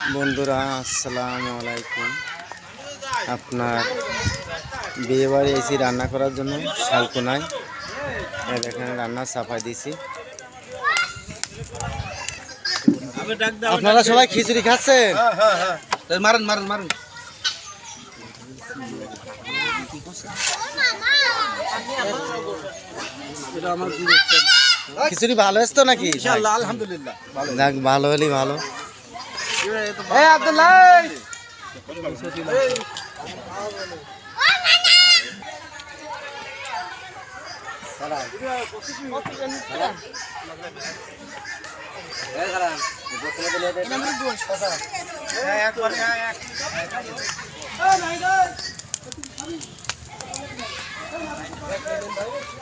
বন্ধুরা আসসালামু আলাইকুম। আপনার বিয়ে বাড়ি এসি রান্না করার জন্য শালকোনায় এই দেখেন রান্না সাফাই দিছি আপনারা সবাই খিচুড়ি খাচ্ছেন? মারেন মারেন মারেন। খিচুড়ি ভালো এসতো নাকি? আলহামদুলিল্লাহ। ভালো হলেই ভালো। এই আব্দুল্লাহ।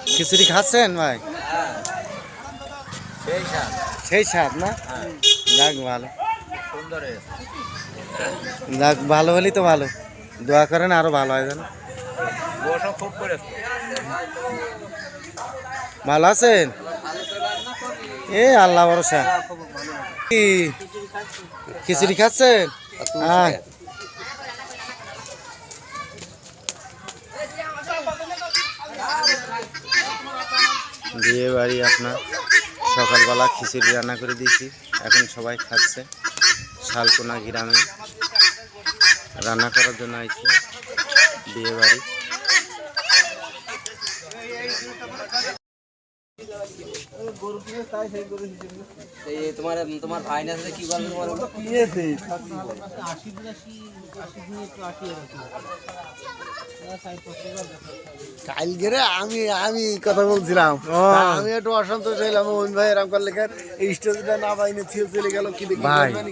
খিচুড়ি খাচ্ছেন ভাই? সেই স্বাদ। না? যাক ভালো। যাক ভালো হলেই তো ভালো। দোয়া করেন আরও ভালো হয় যেন। ভালো আছেন? এ আল্লাহ ভরসা। কি? খিচুড়ি খাচ্ছেন? বিয়ে বাড়ি আপনার। সকালবেলা খিচুড়ি রান্না করে দিয়েছি। এখন সবাই খাচ্ছে। শালকোনা গ্রামে রান্না করার জন্য আইছি বিয়ে বাড়ি। তোমার তোমার ভাই না কি বলবে তোমার কালকে রে আমি আমি কথা বলছিলাম। আমি একটু অসন্তোষ হইলাম ওই ভাই এরকম করলে এই স্টেজটা না পাইনি থিয়ে চলে গেল কি দেখি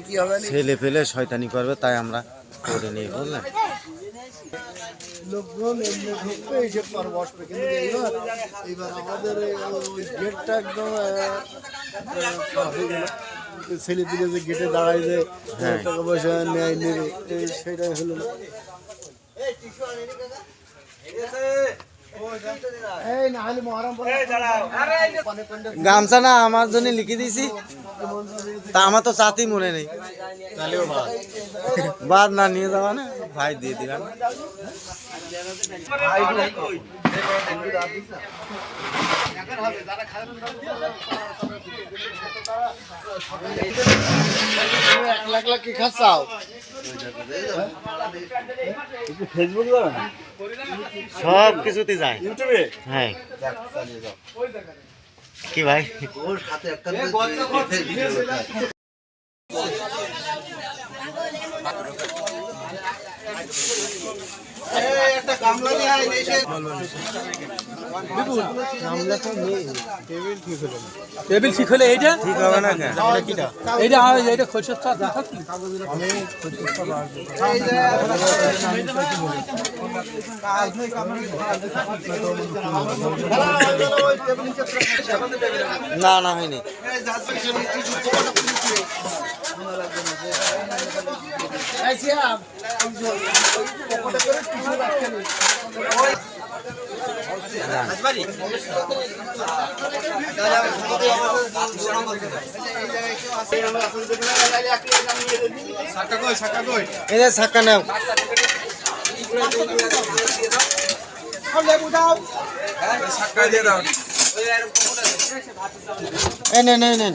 কি হবে না। ছেলে ফেলে শয়তানি করবে তাই আমরা করে নিই বুঝলেন লোকজন এমনি ঢুকবে এসে পর বসবে। কিন্তু এইবার এইবার আমাদের ওই গেটটা একদম হয়ে গেল। ছেলে দিকে যে গেটে দাঁড়ায় যে হ্যাঁ। টাকা পয়সা নেয় নেবে সেটাই হলো না। গামছা না আমার জন্য লিখে দিয়েছি। তা আমার তো চাতি মনে নেই। বাদ। না নিয়ে যাওয়া না ভাই দিয়ে দিলাম। এক লাখ লাখ কি খাচ্ছাও ফেসবুক সব কিছুতে যায় ইউটিউবে হ্যাঁ কি ভাই? টেবিল ঠিক হলে এইটা? ঠিক হবে না এইটা এইটা খোঁজের চাপ না না হয়নি। এই যে ছাক্কা নেও। এই নেন নেন